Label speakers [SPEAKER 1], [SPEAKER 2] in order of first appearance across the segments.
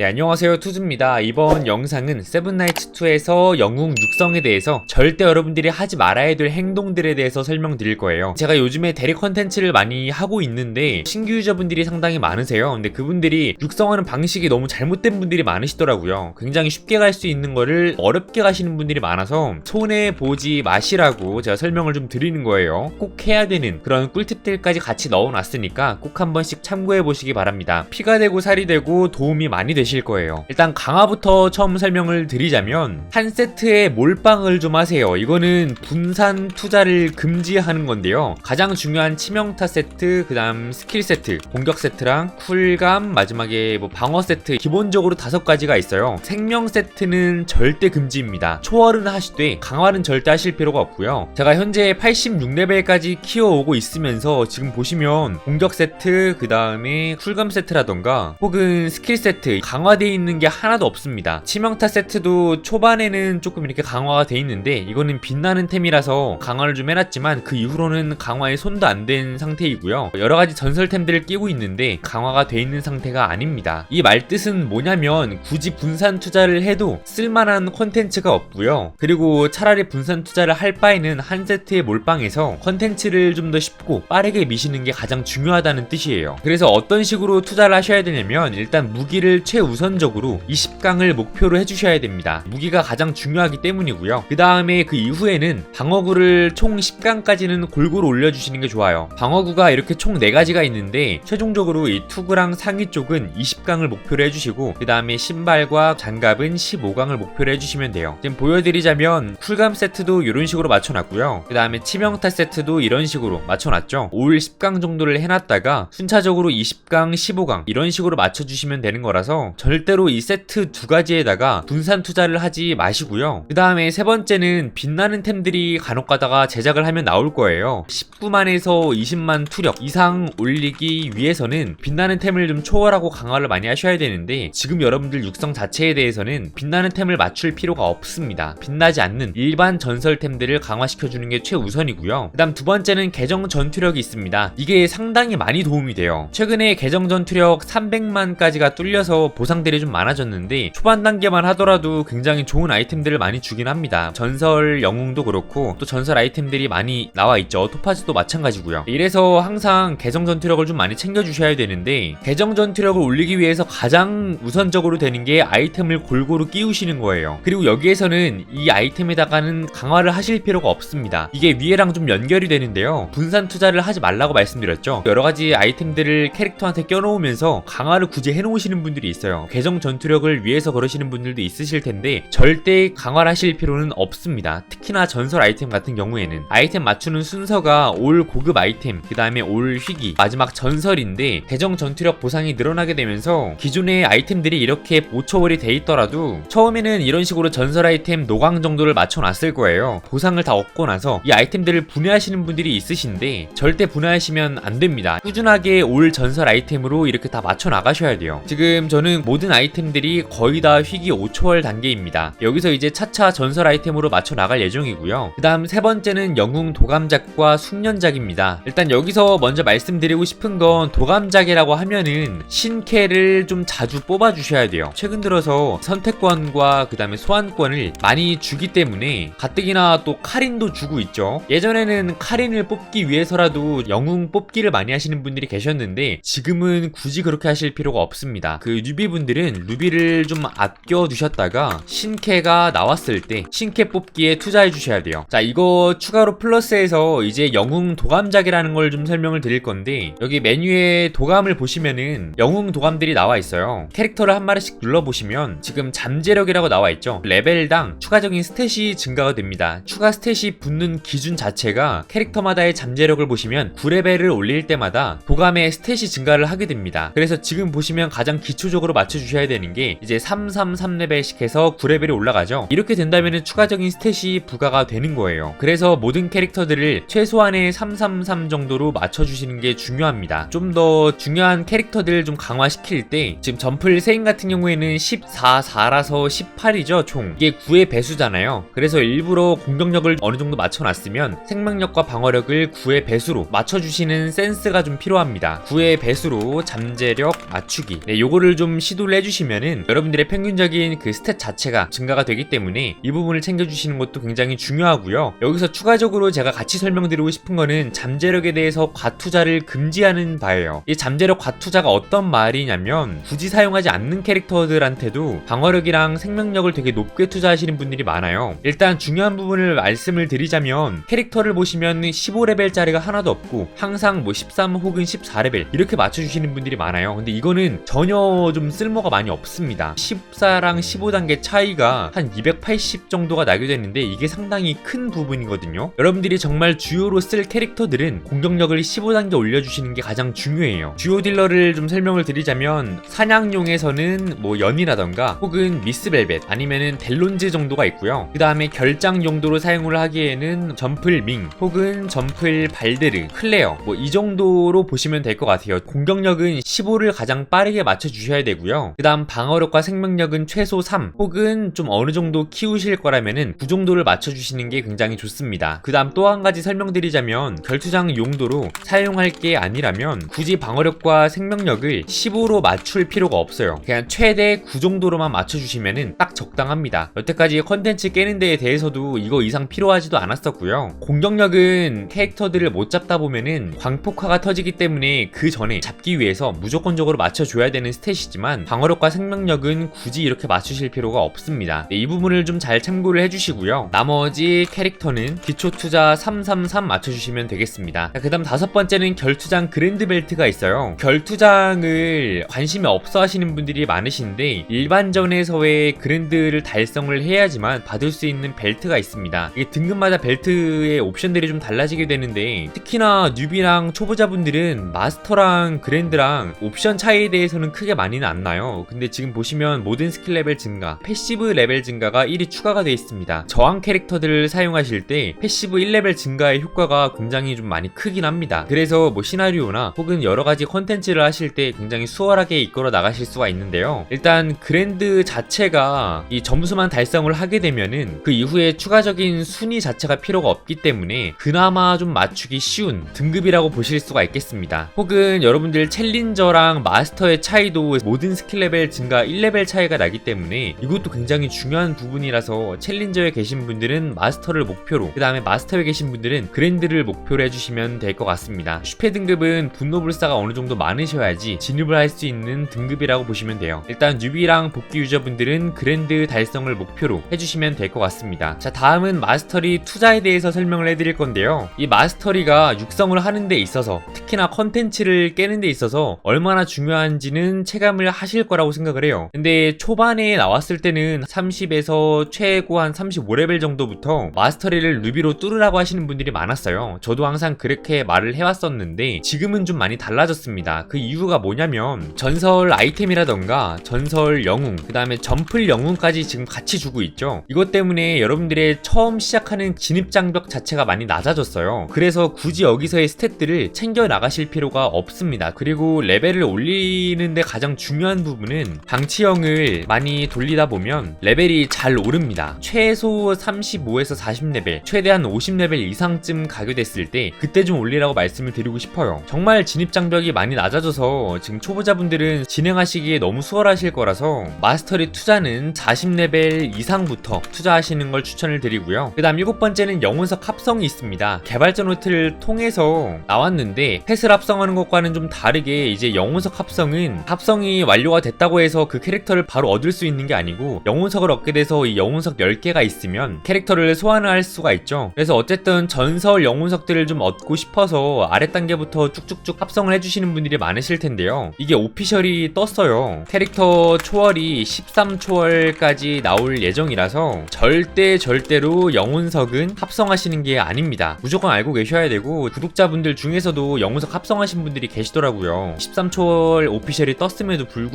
[SPEAKER 1] 네, 안녕하세요. 투즈입니다. 이번 영상은 세븐나이츠2에서 영웅 육성에 대해서 절대 여러분들이 하지 말아야 될 행동들에 대해서 설명드릴 거예요. 제가 요즘에 대리 컨텐츠를 많이 하고 있는데 신규 유저분들이 상당히 많으세요. 근데 그분들이 육성하는 방식이 너무 잘못된 분들이 많으시더라고요. 굉장히 쉽게 갈 수 있는 거를 어렵게 가시는 분들이 많아서 손해 보지 마시라고 제가 설명을 좀 드리는 거예요. 꼭 해야 되는 그런 꿀팁들까지 같이 넣어놨으니까 꼭 한 번씩 참고해 보시기 바랍니다. 피가 되고 살이 되고 도움이 많이 되실 거예요. 일단 강화부터 처음 설명을 드리자면 한 세트에 몰빵을 좀 하세요. 이거는 분산 투자를 금지하는 건데요. 가장 중요한 치명타 세트, 그 다음 스킬 세트, 공격 세트랑 쿨감, 마지막에 뭐 방어 세트 기본적으로 다섯 가지가 있어요. 생명 세트는 절대 금지입니다. 초월은 하시되 강화는 절대 하실 필요가 없고요. 제가 현재 86레벨까지 키워오고 있으면서 지금 보시면 공격 세트, 그 다음에 쿨감 세트라던가 혹은 스킬 세트 강 화되어 있는 게 하나도 없습니다. 치명타 세트도 초반에는 조금 이렇게 강화가 돼 있는데 이거는 빛나는 템이라서 강화를 좀 해놨지만 그 이후로는 강화에 손도 안댄 상태이고요. 여러 가지 전설템들을 끼고 있는데 강화가 돼 있는 상태가 아닙니다. 이 말뜻은 뭐냐면 굳이 분산 투자를 해도 쓸만한 콘텐츠가 없고요. 그리고 차라리 분산 투자를 할 바에는 한 세트의 몰빵에서 콘텐츠를 좀 더 쉽고 빠르게 미시는 게 가장 중요하다는 뜻이에요. 그래서 어떤 식으로 투자를 하셔야 되냐면 일단 무기를 최우 선적으로 20강을 목표로 해주셔야 됩니다. 무기가 가장 중요하기 때문이고요. 그 다음에 그 이후에는 방어구를 총 10강까지는 골고루 올려주시는 게 좋아요. 방어구가 이렇게 총 4가지가 있는데 최종적으로 이 투구랑 상위 쪽은 20강을 목표로 해주시고 그 다음에 신발과 장갑은 15강을 목표로 해주시면 돼요. 지금 보여드리자면 쿨감 세트도 이런 식으로 맞춰놨고요. 그 다음에 치명타 세트도 이런 식으로 맞춰놨죠. 올 10강 정도를 해놨다가 순차적으로 20강, 15강 이런 식으로 맞춰주시면 되는 거라서 절대로 이 세트 두 가지에다가 분산 투자를 하지 마시고요. 그 다음에 세 번째는 빛나는 템들이 간혹 가다가 제작을 하면 나올 거예요. 19만에서 20만 투력 이상 올리기 위해서는 빛나는 템을 좀 초월하고 강화를 많이 하셔야 되는데 지금 여러분들 육성 자체에 대해서는 빛나는 템을 맞출 필요가 없습니다. 빛나지 않는 일반 전설템들을 강화시켜주는 게 최우선이고요. 그 다음 두 번째는 계정 전투력이 있습니다. 이게 상당히 많이 도움이 돼요. 최근에 계정 전투력 300만까지가 뚫려서 보상들이 좀 많아졌는데 초반 단계만 하더라도 굉장히 좋은 아이템들을 많이 주긴 합니다. 전설 영웅도 그렇고 또 전설 아이템들이 많이 나와 있죠. 토파즈도 마찬가지고요. 이래서 항상 계정 전투력을 좀 많이 챙겨주셔야 되는데 계정 전투력을 올리기 위해서 가장 우선적으로 되는 게 아이템을 골고루 끼우시는 거예요. 그리고 여기에서는 이 아이템에다가는 강화를 하실 필요가 없습니다. 이게 위에랑 좀 연결이 되는데요. 분산 투자를 하지 말라고 말씀드렸죠. 여러 가지 아이템들을 캐릭터한테 껴놓으면서 강화를 굳이 해놓으시는 분들이 있어요. 계정 전투력을 위해서 그러시는 분들도 있으실 텐데 절대 강화를 하실 필요는 없습니다. 특히나 전설 아이템 같은 경우에는 아이템 맞추는 순서가 올 고급 아이템, 그 다음에 올 희귀, 마지막 전설인데 계정 전투력 보상이 늘어나게 되면서 기존의 아이템들이 이렇게 5초월이 돼 있더라도 처음에는 이런 식으로 전설 아이템 노강 정도를 맞춰놨을 거예요. 보상을 다 얻고 나서 이 아이템들을 분해하시는 분들이 있으신데 절대 분해하시면 안 됩니다. 꾸준하게 올 전설 아이템으로 이렇게 다 맞춰 나가셔야 돼요. 지금 저는 모든 아이템들이 거의 다 희귀 5초월 단계입니다. 여기서 이제 차차 전설 아이템으로 맞춰 나갈 예정이고요. 그 다음 세 번째는 영웅 도감작과 숙련작입니다. 일단 여기서 먼저 말씀드리고 싶은 건 도감작이라고 하면은 신캐를 좀 자주 뽑아 주셔야 돼요. 최근 들어서 선택권과 그 다음에 소환권을 많이 주기 때문에 가뜩이나 또 카린도 주고 있죠. 예전에는 카린을 뽑기 위해서라도 영웅 뽑기를 많이 하시는 분들이 계셨는데 지금은 굳이 그렇게 하실 필요가 없습니다. 그 뉴비 분들은 루비를 좀 아껴 두셨다가 신캐가 나왔을 때 신캐 뽑기에 투자해 주셔야 돼요. 자, 이거 추가로 플러스해서 이제 영웅 도감작이라는 걸 좀 설명을 드릴 건데 여기 메뉴에 도감을 보시면은 영웅 도감들이 나와 있어요. 캐릭터를 한 마리씩 눌러 보시면 지금 잠재력이라고 나와 있죠. 레벨당 추가적인 스탯이 증가가 됩니다. 추가 스탯이 붙는 기준 자체가 캐릭터마다의 잠재력을 보시면 9레벨을 올릴 때마다 도감의 스탯이 증가를 하게 됩니다. 그래서 지금 보시면 가장 기초적으로 맞춰주셔야 되는 게 이제 333레벨씩 해서 9레벨이 올라가죠. 이렇게 된다면 추가적인 스탯이 부과가 되는 거예요. 그래서 모든 캐릭터들을 최소한의 333 정도로 맞춰주시는 게 중요합니다. 좀 더 중요한 캐릭터들을 좀 강화시킬 때 지금 점플 세인 같은 경우에는 14, 4라서 18이죠 총 이게 9의 배수잖아요. 그래서 일부러 공격력을 어느 정도 맞춰놨으면 생명력과 방어력을 9의 배수로 맞춰주시는 센스가 좀 필요합니다. 9의 배수로 잠재력 맞추기 네, 요거를 좀 시도를 해주시면은 여러분들의 평균적인 그 스탯 자체가 증가가 되기 때문에 이 부분을 챙겨주시는 것도 굉장히 중요하고요. 여기서 추가적으로 제가 같이 설명드리고 싶은 거는 잠재력에 대해서 과투자를 금지하는 바예요. 이 잠재력 과투자가 어떤 말이냐면 굳이 사용하지 않는 캐릭터들한테도 방어력이랑 생명력을 되게 높게 투자하시는 분들이 많아요. 일단 중요한 부분을 말씀을 드리자면 캐릭터를 보시면 15레벨짜리가 하나도 없고 항상 뭐 13 혹은 14레벨 이렇게 맞춰주시는 분들이 많아요. 근데 이거는 전혀 좀 쓸모가 많이 없습니다. 14랑 15단계 차이가 한 280 정도가 나게 되는데 이게 상당히 큰 부분이거든요. 여러분들이 정말 주요로 쓸 캐릭터들은 공격력을 15단계 올려주시는 게 가장 중요해요. 주요 딜러를 좀 설명을 드리자면 사냥용에서는 뭐 연이라던가 혹은 미스벨벳 아니면은 델론즈 정도가 있고요. 그 다음에 결장 용도로 사용을 하기에는 점플 밍 혹은 점플 발데르 클레어 뭐 이 정도로 보시면 될 것 같아요. 공격력은 15를 가장 빠르게 맞춰주셔야 되고요. 그 다음 방어력과 생명력은 최소 3 혹은 좀 어느 정도 키우실 거라면은 그 정도를 맞춰주시는 게 굉장히 좋습니다. 그 다음 또 한 가지 설명드리자면 결투장 용도로 사용할 게 아니라면 굳이 방어력과 생명력을 15로 맞출 필요가 없어요. 그냥 최대 9 정도로만 맞춰주시면은 딱 적당합니다. 여태까지 컨텐츠 깨는 데에 대해서도 이거 이상 필요하지도 않았었고요. 공격력은 캐릭터들을 못 잡다 보면은 광폭화가 터지기 때문에 그 전에 잡기 위해서 무조건적으로 맞춰줘야 되는 스탯이지만 방어력과 생명력은 굳이 이렇게 맞추실 필요가 없습니다. 네, 이 부분을 좀 잘 참고를 해주시고요. 나머지 캐릭터는 기초 투자 333 맞춰주시면 되겠습니다. 그 다음 다섯 번째는 결투장 그랜드 벨트가 있어요. 결투장을 관심이 없어 하시는 분들이 많으신데 일반전에서의 그랜드를 달성을 해야지만 받을 수 있는 벨트가 있습니다. 이게 등급마다 벨트의 옵션들이 좀 달라지게 되는데 특히나 뉴비랑 초보자분들은 마스터랑 그랜드랑 옵션 차이에 대해서는 크게 많이는 안 나요. 근데 지금 보시면 모든 스킬 레벨 증가, 패시브 레벨 증가가 1이 추가가 되어 있습니다. 저항 캐릭터들을 사용하실 때 패시브 1레벨 증가의 효과가 굉장히 좀 많이 크긴 합니다. 그래서 뭐 시나리오나 혹은 여러 가지 컨텐츠를 하실 때 굉장히 수월하게 이끌어 나가실 수가 있는데요. 일단 그랜드 자체가 이 점수만 달성을 하게 되면은 그 이후에 추가적인 순위 자체가 필요가 없기 때문에 그나마 좀 맞추기 쉬운 등급이라고 보실 수가 있겠습니다. 혹은 여러분들 챌린저랑 마스터의 차이도 모든 스킬 레벨 증가 1레벨 차이가 나기 때문에 이것도 굉장히 중요한 부분이라서 챌린저에 계신 분들은 마스터를 목표로 그 다음에 마스터에 계신 분들은 그랜드를 목표로 해주시면 될 것 같습니다. 슈페 등급은 분노불사가 어느 정도 많으셔야지 진입을 할 수 있는 등급이라고 보시면 돼요. 일단 뉴비랑 복귀 유저분들은 그랜드 달성을 목표로 해주시면 될 것 같습니다. 자 다음은 마스터리 투자에 대해서 설명을 해드릴 건데요. 이 마스터리가 육성을 하는 데 있어서 특히나 컨텐츠를 깨는 데 있어서 얼마나 중요한지는 체감을 하실 거라고 생각을 해요. 근데 초반에 나왔을 때는 30에서 최고 한 35레벨 정도부터 마스터리를 루비로 뚫으라고 하시는 분들이 많았어요. 저도 항상 그렇게 말을 해왔었는데 지금은 좀 많이 달라졌습니다. 그 이유가 뭐냐면 전설 아이템이라던가 전설 영웅 그 다음에 점플 영웅까지 지금 같이 주고 있죠. 이것 때문에 여러분들의 처음 시작하는 진입 장벽 자체가 많이 낮아졌어요. 그래서 굳이 여기서의 스탯들을 챙겨 나가실 필요가 없습니다. 그리고 레벨을 올리는데 가장 중요한 부분은 방치형을 많이 돌리다 보면 레벨이 잘 오릅니다. 최소 35에서 40레벨, 최대한 50레벨 이상쯤 가게 됐을 때 그때 좀 올리라고 말씀을 드리고 싶어요. 정말 진입 장벽이 많이 낮아져서 지금 초보자분들은 진행하시기에 너무 수월하실 거라서 마스터리 투자는 40레벨 이상부터 투자하시는 걸 추천을 드리고요. 그 다음 일곱 번째는 영혼석 합성이 있습니다. 개발자 노트를 통해서 나왔는데 펫을 합성하는 것과는 좀 다르게 이제 영혼석 합성은 합성이 완료 가 됐다고 해서 그 캐릭터를 바로 얻을 수 있는 게 아니고 영혼석을 얻게 돼서 이 영혼석 10개가 있으면 캐릭터를 소환을 할 수가 있죠. 그래서 어쨌든 전설 영혼석들을 좀 얻고 싶어서 아래 단계부터 쭉쭉쭉 합성을 해주시는 분들이 많으실 텐데요. 이게 오피셜이 떴어요. 캐릭터 초월이 13초월까지 나올 예정이라서 절대 절대로 영혼석은 합성하시는 게 아닙니다. 무조건 알고 계셔야 되고 구독자분들 중에서도 영혼석 합성하신 분들이 계시더라고요. 13초월 오피셜이 떴음에도 불구하고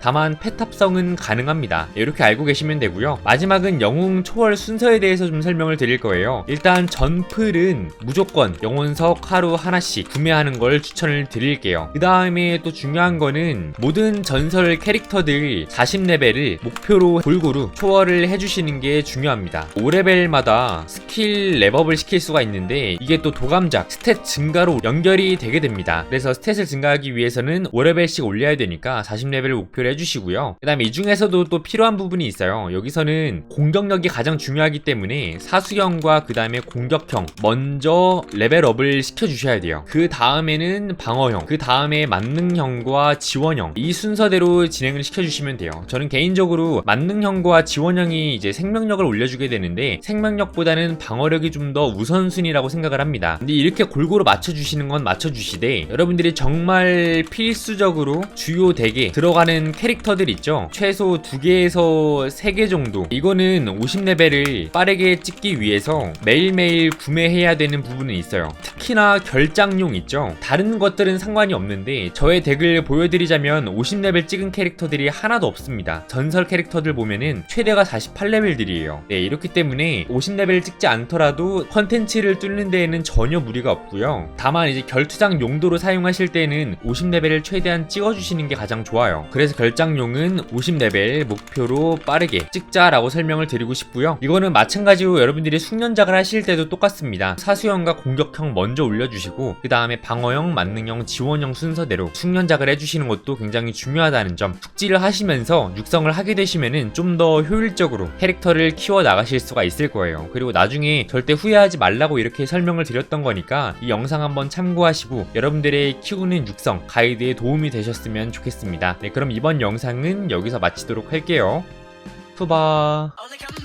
[SPEAKER 1] 다만 펫 합성은 가능합니다. 이렇게 알고 계시면 되고요. 마지막은 영웅 초월 순서에 대해서 좀 설명을 드릴 거예요. 일단 전플은 무조건 영혼석 하루 하나씩 구매하는 걸 추천을 드릴게요. 그 다음에 또 중요한 거는 모든 전설 캐릭터들 40레벨을 목표로 골고루 초월을 해주시는 게 중요합니다. 5레벨마다 스킬 랩업을 시킬 수가 있는데 이게 또 도감작 스탯 증가로 연결이 되게 됩니다. 그래서 스탯을 증가하기 위해서는 5레벨씩 올려야 되니까 40 레벨을 목표로 해주시고요. 그 다음에 이 중에서도 또 필요한 부분이 있어요. 여기서는 공격력이 가장 중요하기 때문에 사수형과 그 다음에 공격형 먼저 레벨업을 시켜주셔야 돼요. 그 다음에는 방어형, 그 다음에 만능형과 지원형 이 순서대로 진행을 시켜주시면 돼요. 저는 개인적으로 만능형과 지원형이 이제 생명력을 올려주게 되는데 생명력보다는 방어력이 좀 더 우선순위라고 생각을 합니다. 근데 이렇게 골고루 맞춰주시는 건 맞춰주시되 여러분들이 정말 필수적으로 주요 덱에 들어가는 캐릭터들 있죠. 최소 2개에서 3개 정도. 이거는 50레벨을 빠르게 찍기 위해서 매일매일 구매해야 되는 부분은 있어요. 특히나 결장용 있죠. 다른 것들은 상관이 없는데 저의 덱을 보여드리자면 50레벨 찍은 캐릭터들이 하나도 없습니다. 전설 캐릭터들 보면은 최대가 48레벨들이에요. 네, 이렇기 때문에 50레벨 찍지 않더라도 컨텐츠를 뚫는 데에는 전혀 무리가 없고요. 다만 이제 결투장 용도로 사용하실 때는 50레벨을 최대한 찍어주시는 게 가장 좋아요. 그래서 결장용은 50레벨 목표로 빠르게 찍자라고 설명을 드리고 싶고요. 이거는 마찬가지로 여러분들이 숙련작을 하실 때도 똑같습니다. 사수형과 공격형 먼저 올려주시고 그 다음에 방어형, 만능형, 지원형 순서대로 숙련작을 해주시는 것도 굉장히 중요하다는 점 숙지를 하시면서 육성을 하게 되시면은 좀 더 효율적으로 캐릭터를 키워 나가실 수가 있을 거예요. 그리고 나중에 절대 후회하지 말라고 이렇게 설명을 드렸던 거니까 이 영상 한번 참고하시고 여러분들의 키우는 육성 가이드에 도움이 되셨으면 좋겠습니다. 네, 그럼 이번 영상은 여기서 마치도록 할게요.
[SPEAKER 2] come